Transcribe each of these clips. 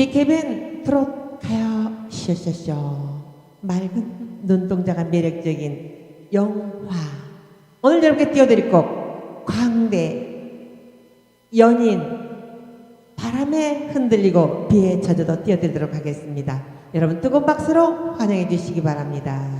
디케빈 트롯 가요. 쇼쇼쇼. 맑은 눈동자가 매력적인 영화. 오늘 여러분께 띄워드릴 곡. 광대. 연인. 바람에 흔들리고 비에 젖어도 띄워드리도록 하겠습니다. 여러분 뜨거운 박수로 환영해 주시기 바랍니다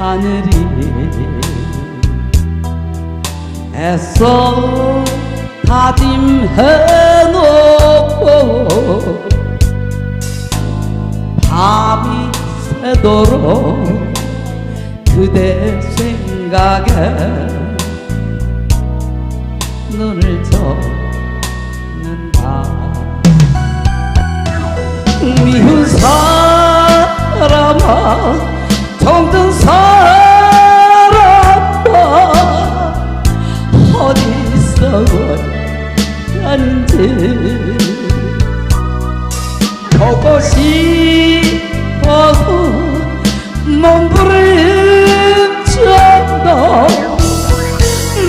하늘이 애써 다짐해놓고 밤이 새도록 그대 생각에 눈을 젓는다 미운 사람아 보고 싶어서 몸부림쳐도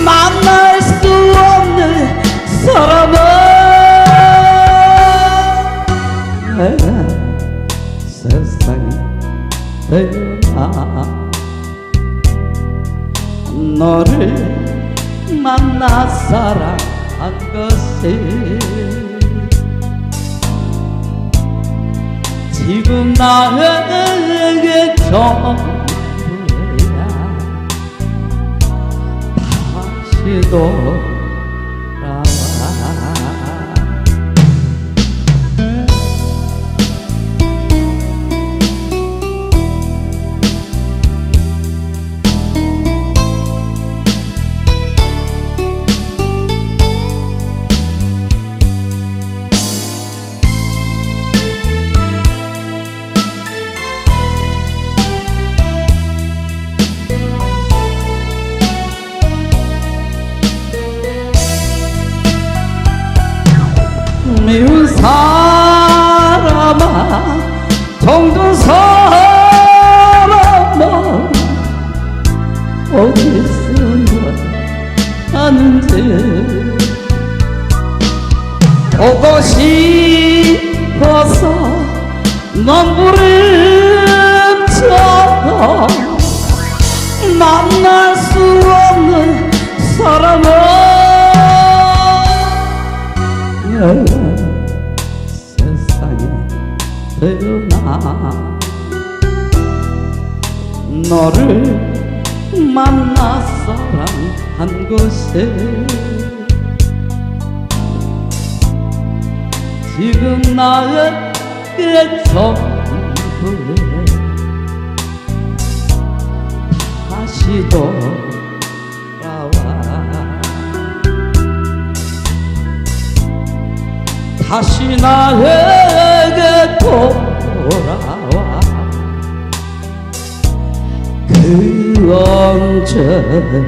만날 수 없는 내가 세상에 태어나 너를 만나 사랑 한 것이 지금 나에게 전부야 다시 돌 미운 사람아 정든 사람아 어디서 하는지 보고 싶어서 넘부림쳐도 만날 수 없는 사람아 세 너를 만나 사랑한 곳에. 지금 나에게 전부에 다시 돌아와. 다시 나에게 돌 아와 그 언제라도